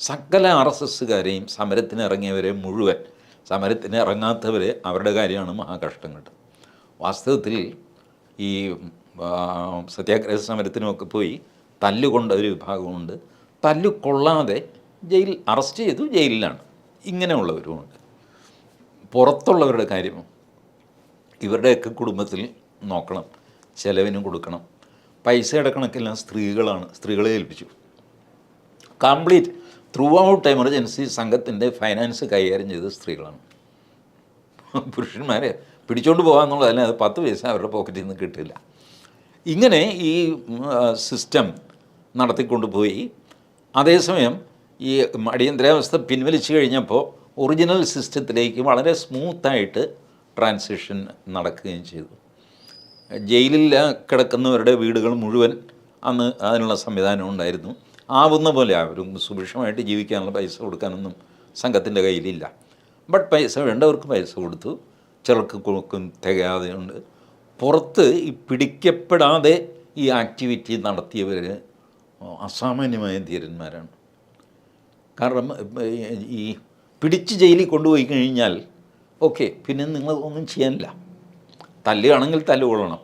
സകല R S എസ്സുകാരെയും സമരത്തിന് ഇറങ്ങിയവരെ മുഴുവൻ സമരത്തിന് ഇറങ്ങാത്തവർ അവരുടെ കാര്യമാണ് മഹാകഷ്ടം മഹാകഷ്ടങ്ങൾ വാസ്തവത്തിൽ ഈ സത്യാഗ്രഹ സമരത്തിനുമൊക്കെ പോയി തല്ലുകൊണ്ട ഒരു വിഭാഗമുണ്ട്. തല്ലു കൊള്ളാതെ ജയിൽ അറസ്റ്റ് ചെയ്തു ജയിലിലാണ്. ഇങ്ങനെയുള്ളവരുമുണ്ട്. പുറത്തുള്ളവരുടെ കാര്യം ഇവരുടെയൊക്കെ കുടുംബത്തിൽ നോക്കണം ചിലവിനും കൊടുക്കണം. പൈസയുടെ കണക്കെല്ലാം സ്ത്രീകളാണ് സ്ത്രീകളെ ഏൽപ്പിച്ചു. കംപ്ലീറ്റ് ത്രൂ ഔട്ട് എമർജൻസി സംഘത്തിന്റെ ഫൈനാൻസ് കൈകാര്യം ചെയ്തത് സ്ത്രീകളാണ്. പുരുഷന്മാരെ പിടിച്ചോണ്ട് പോകാമെന്നുള്ളതല്ല അത് പത്ത് പൈസ അവരുടെ പോക്കറ്റിൽ നിന്ന് കിട്ടില്ല. ഇങ്ങനെ ഈ സിസ്റ്റം നടത്തിക്കൊണ്ടുപോയി. അതേസമയം ഈ അടിയന്തരാവസ്ഥ പിൻവലിച്ചു കഴിഞ്ഞപ്പോൾ ഒറിജിനൽ സിസ്റ്റത്തിലേക്ക് വളരെ സ്മൂത്തായിട്ട് ട്രാൻസിഷൻ നടക്കുകയും ചെയ്തു. ജയിലിൽ കിടക്കുന്നവരുടെ വീടുകൾ മുഴുവൻ അന്ന് അതിനുള്ള സംവിധാനം ഉണ്ടായിരുന്നു. ആവുന്ന പോലെ അവരും സുഭിക്ഷമായിട്ട് ജീവിക്കാനുള്ള പൈസ കൊടുക്കാനൊന്നും സംഘത്തിന്റെ കയ്യിലില്ല. ബട്ട് പൈസ വേണ്ടവർക്ക് പൈസ കൊടുത്തു. ചിലർക്ക് കൊടുക്കും തികയാതെയുണ്ട് പുറത്ത് ഈ പിടിക്കപ്പെടാതെ ഈ ആക്ടിവിറ്റി നടത്തിയവർ അസാമാന്യമായ ധീരന്മാരാണ്. കാരണം ഈ പിടിച്ച് ജയിലിൽ കൊണ്ടുപോയി കഴിഞ്ഞാൽ ഓക്കെ പിന്നെ നിങ്ങൾ ഒന്നും ചെയ്യാനില്ല. തല്ലുകയാണെങ്കിൽ തല്ലുകൊള്ളണം.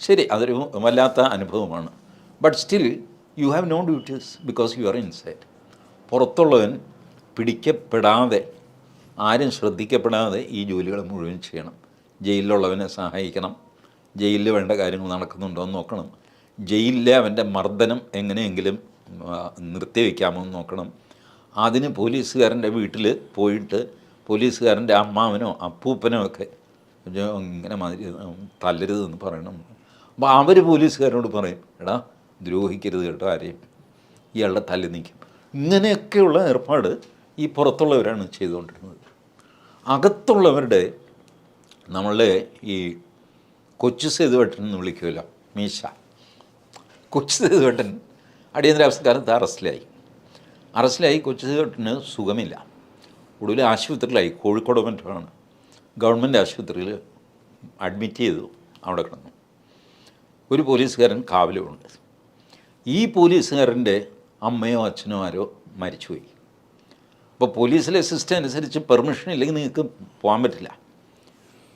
ശരി അതൊരു വല്ലാത്ത അനുഭവമാണ്. But still you have no duties because you are inside പുറത്തുള്ളവൻ പിടിക്കപ്പെടാതെ ആരും ശ്രദ്ധിക്കപ്പെടാതെ ഈ ജോലികൾ മുഴുവൻ ചെയ്യണം. ജയിലിലുള്ളവനെ സഹായിക്കണം. ജയിലിൽ വേണ്ട കാര്യങ്ങൾ നടക്കുന്നുണ്ടോ എന്ന് നോക്കണം. ജയിലിലെ അവന്റെ മർദ്ദനം എങ്ങനെയെങ്കിലും നിർത്തിവെക്കാമോ എന്ന് നോക്കണം. അതിന് പോലീസുകാരന്റെ വീട്ടിൽ പോയിട്ട് പോലീസുകാരന്റെ അമ്മാവനോ അപ്പൂപ്പനോ ഒക്കെ ഇങ്ങനെ മാതിരി തല്ലരുതെന്ന് പറയണം. അപ്പോൾ അവർ പോലീസുകാരോട് പറയും എടാ ദ്രോഹിക്കരുത് കേട്ടോ ആരെയും. ഇയാളുടെ തല്ലി നീക്കും. ഇങ്ങനെയൊക്കെയുള്ള ഏർപ്പാട് ഈ പുറത്തുള്ളവരാണ് ചെയ്തുകൊണ്ടിരുന്നത്. അകത്തുള്ളവരുടെ നമ്മളെ ഈ കൊച്ചു സേതുവേട്ടൻ എന്ന് വിളിക്കുമല്ലോ മീശ. കൊച്ചു സേതുവേട്ടൻ അടിയന്തരാവസ്ഥക്കാലത്ത് അറസ്റ്റിലായി. അറസ്റ്റിലായി കൊച്ചു സേതുവേട്ടന് സുഖമില്ല. ഒടുവിൽ ആശുപത്രിയിലായി കോഴിക്കോട് മറ്റാണ് ഗവൺമെന്റ് ആശുപത്രിയിൽ അഡ്മിറ്റ് ചെയ്തു അവിടെ കിടന്നു. ഒരു പോലീസുകാരൻ കാവലുമുണ്ട്. ഈ പോലീസുകാരന്റെ അമ്മയോ അച്ഛനോ ആരോ മരിച്ചുപോയി. അപ്പോൾ പോലീസിലെ സിസ്റ്റം അനുസരിച്ച് പെർമിഷൻ ഇല്ലെങ്കിൽ നിങ്ങൾക്ക് പോകാൻ പറ്റില്ല.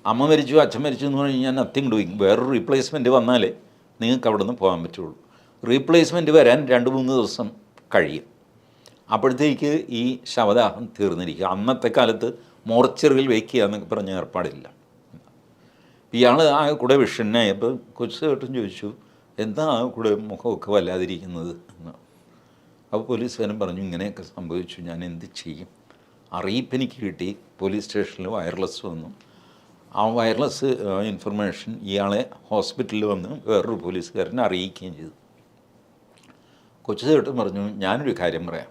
അമ്മ മരിച്ചു അച്ഛൻ മരിച്ചു എന്ന് പറഞ്ഞു കഴിഞ്ഞാൽ നത്തിങ് ഡൂയിങ് വേറൊരു റീപ്ലേസ്മെന്റ് വന്നാലേ നിങ്ങൾക്ക് അവിടെ നിന്ന് പോകാൻ പറ്റുള്ളൂ. റീപ്ലേസ്മെന്റ് വരാൻ രണ്ട് മൂന്ന് ദിവസം കഴിയും. അപ്പോഴത്തേക്ക് ഈ ശവദാഹം തീർന്നിരിക്കുക. അന്നത്തെ കാലത്ത് മോർച്ചറിയിൽ വയ്ക്കുക എന്നൊക്കെ പറഞ്ഞ ഏർപ്പാടില്ല. ഇയാൾ ആ കൂടെ വിഷണ്ണായപ്പോൾ കൊച്ചു കേട്ടും ചോദിച്ചു എന്താ കൂടെ മുഖമൊക്കെ വല്ലാതിരിക്കുന്നത് എന്ന്. അപ്പോൾ പോലീസുകാരൻ പറഞ്ഞു ഇങ്ങനെയൊക്കെ സംഭവിച്ചു. ഞാൻ എന്ത് ചെയ്യും? അറിയിപ്പ് എനിക്ക് കിട്ടി. പോലീസ് സ്റ്റേഷനിൽ വയർലെസ് വന്നു. ആ വയർലെസ് ഇൻഫർമേഷൻ ഇയാളെ ഹോസ്പിറ്റലിൽ വന്ന് വേറൊരു പോലീസുകാരനെ അറിയിക്കുകയും ചെയ്തു. കൊച്ചു ചേട്ടൻ പറഞ്ഞു ഞാനൊരു കാര്യം പറയാം.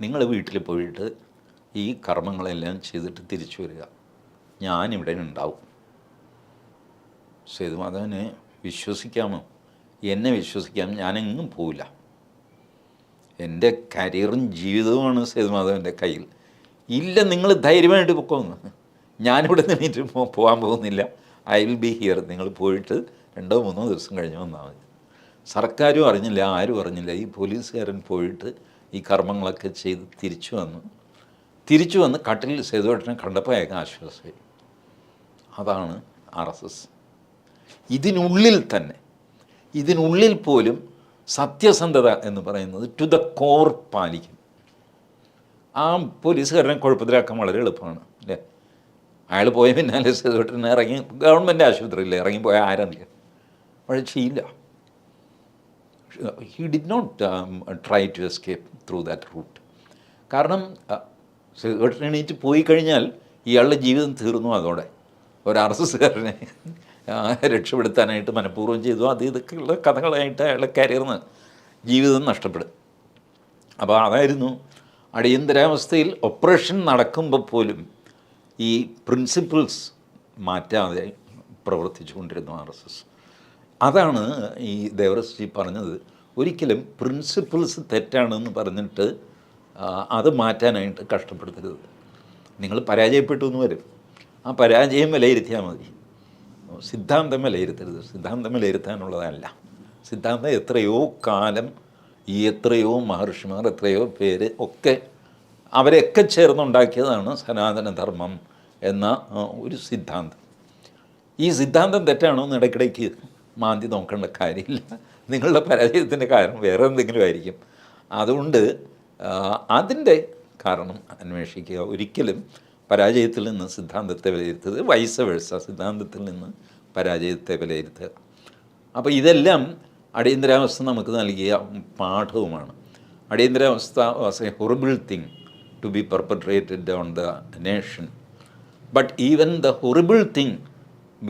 നിങ്ങൾ വീട്ടിൽ പോയിട്ട് ഈ കർമ്മങ്ങളെല്ലാം ചെയ്തിട്ട് തിരിച്ചു വരിക. ഞാനിവിടെ ഉണ്ടാവും. സേതുമാധവനെ വിശ്വസിക്കാമോ? എന്നെ വിശ്വസിക്കാൻ ഞാനെങ്ങും പോവില്ല. എന്റെ കരിയറും ജീവിതവുമാണ് സേതുമാധവന്റെ കയ്യിൽ. ഇല്ല നിങ്ങൾ ധൈര്യമായിട്ട് പൊക്കോന്ന്. ഞാനിവിടെ നിന്നിട്ട് പോകാൻ പോകുന്നില്ല. ഐ വിൽ ബി ഹിയർ നിങ്ങൾ പോയിട്ട് രണ്ടോ മൂന്നോ ദിവസം കഴിഞ്ഞ് വന്നാൽ മതി. സർക്കാരും അറിഞ്ഞില്ല ആരും അറിഞ്ഞില്ല. ഈ പോലീസുകാരൻ പോയിട്ട് ഈ കർമ്മങ്ങളൊക്കെ ചെയ്ത് തിരിച്ചു വന്നു തിരിച്ചു വന്ന് കട്ടിൽ സേതുവേട്ടനെ കണ്ടപ്പോൾ അയാൾക്ക് ആശ്വാസമായി. അതാണ് ആർ എസ് എസ്. ഇതിനുള്ളിൽ തന്നെ ഇതിനുള്ളിൽ പോലും സത്യസന്ധത എന്ന് പറയുന്നത് ടു ദ കോർ പാലിക്കും. ആ പോലീസുകാരനെ കുഴപ്പത്തിലാക്കാൻ വളരെ എളുപ്പമാണ് അല്ലേ? അയാൾ പോയ പിന്നാലെ സേതുവേട്ടനെ ഇറങ്ങി ഗവൺമെന്റ് ആശുപത്രിയിൽ ഇറങ്ങിപ്പോയ ആരറിയാം പക്ഷേ ചെയ്യില്ല he did not try to escape through that route കാരണം സേതുവേട്ടൻ എണീറ്റ് പോയി കഴിഞ്ഞാൽ ഇയാളുടെ ജീവിതം തീർന്നു അതോടെ. ഒരു ആർ എസ് എസ്സുകാരനെ രക്ഷപ്പെടുത്താനായിട്ട് മനഃപൂർവം ചെയ്തു. അത് ഇതൊക്കെയുള്ള കഥകളായിട്ട് അയാളെ കരിയറിന് ജീവിതം നഷ്ടപ്പെടും. അപ്പോൾ അതായിരുന്നു അടിയന്തരാവസ്ഥയിൽ ഓപ്പറേഷൻ നടക്കുമ്പോൾ പോലും ഈ പ്രിൻസിപ്പിൾസ് മാറ്റാതെ പ്രവർത്തിച്ചു കൊണ്ടിരുന്നു ആർ എസ് എസ് അതാണ് ഈ ദേവറസ്ജി പറഞ്ഞത് ഒരിക്കലും പ്രിൻസിപ്പിൾസ് തെറ്റാണെന്ന് പറഞ്ഞിട്ട് അത് മാറ്റാനായിട്ട് കഷ്ടപ്പെടുത്തരുത്. നിങ്ങൾ പരാജയപ്പെട്ടു എന്ന് വരും. ആ പരാജയം വിലയിരുത്തിയാൽ മതി. സിദ്ധാന്തം വിലയിരുത്തരുത് സിദ്ധാന്തം വിലയിരുത്താനുള്ളതല്ല സിദ്ധാന്തം എത്രയോ കാലം ഈ എത്രയോ മഹർഷിമാർ എത്രയോ പേര് ഒക്കെ അവരെയൊക്കെ ചേർന്നുണ്ടാക്കിയതാണ് സനാതനധർമ്മം എന്ന ഒരു സിദ്ധാന്തം. ഈ സിദ്ധാന്തം തെറ്റാണോ എന്ന് ഇടയ്ക്കിടയ്ക്ക് മാന്തി നോക്കേണ്ട കാര്യമില്ല. നിങ്ങളുടെ പരാജയത്തിന്റെ കാരണം വേറെ എന്തെങ്കിലും ആയിരിക്കും. അതുകൊണ്ട് അതിന്റെ കാരണം അന്വേഷിക്കുക. ഒരിക്കലും പരാജയത്തിൽ നിന്ന് സിദ്ധാന്തത്തെ വിലയിരുത്തുന്നത് വൈസ വേഴ്സ സിദ്ധാന്തത്തിൽ നിന്ന് പരാജയത്തെ വിലയിരുത്തുക. അപ്പോൾ ഇതെല്ലാം അടിയന്തരാവസ്ഥ നമുക്ക് നൽകിയ പാഠവുമാണ്. അടിയന്തരാവസ്ഥ was a horrible thing to be perpetrated on the nation but even the horrible thing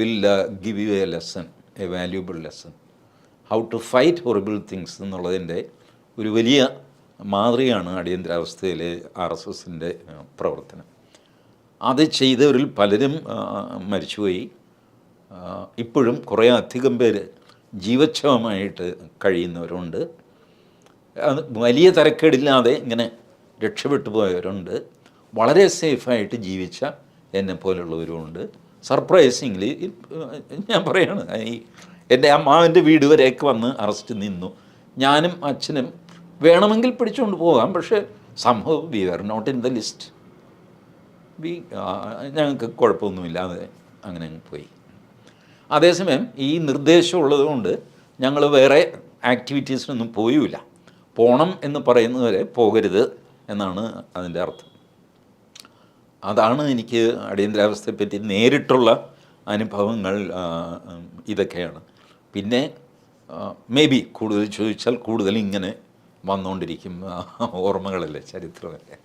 will give you a lesson a valuable lesson how to fight horrible things എന്നുള്ളതിന്റെ ഒരു വലിയ മാതൃകയാണ് അടിയന്തരാവസ്ഥയിലെ ആർ എസ് എസിന്റെ പ്രവർത്തനം. അത് ചെയ്തവരിൽ പലരും മരിച്ചുപോയി. ഇപ്പോഴും കുറേ അധികം പേര് ജീവക്ഷമമായിട്ട് കഴിയുന്നവരുണ്ട്. അത് വലിയ തരക്കേടില്ലാതെ ഇങ്ങനെ രക്ഷപ്പെട്ടു പോയവരുണ്ട്. വളരെ സേഫായിട്ട് ജീവിച്ച എന്നെ പോലുള്ളവരുമുണ്ട്. സർപ്രൈസിംഗ്ലി ഞാൻ പറയാണ് ഈ എന്റെ അമ്മാവന്റെ വീട് വരെയൊക്കെ വന്ന് അറസ്റ്റ് നിന്നു. ഞാനും അച്ഛനും വേണമെങ്കിൽ പിടിച്ചുകൊണ്ട് പോകാം പക്ഷേ സംഭവം we are not in the list. We ഞങ്ങൾക്ക് കുഴപ്പമൊന്നുമില്ലാതെ അങ്ങനെ അങ്ങ് പോയി. അതേസമയം ഈ നിർദ്ദേശം ഉള്ളതുകൊണ്ട് ഞങ്ങൾ വേറെ ആക്ടിവിറ്റീസിനൊന്നും പോയില്ല. പോണം എന്ന് പറയുന്നവരെ പോകരുത് എന്നാണ് അതിന്റെ അർത്ഥം. അതാണ് എനിക്ക് അടിയന്തരാവസ്ഥയെപ്പറ്റി നേരിട്ടുള്ള അനുഭവങ്ങൾ ഇതൊക്കെയാണ്. പിന്നെ മേ ബി കൂടുതൽ ചോദിച്ചാൽ കൂടുതൽ ഇങ്ങനെ വന്നുകൊണ്ടിരിക്കും ഓർമ്മകളല്ലേ ചരിത്രമല്ലേ?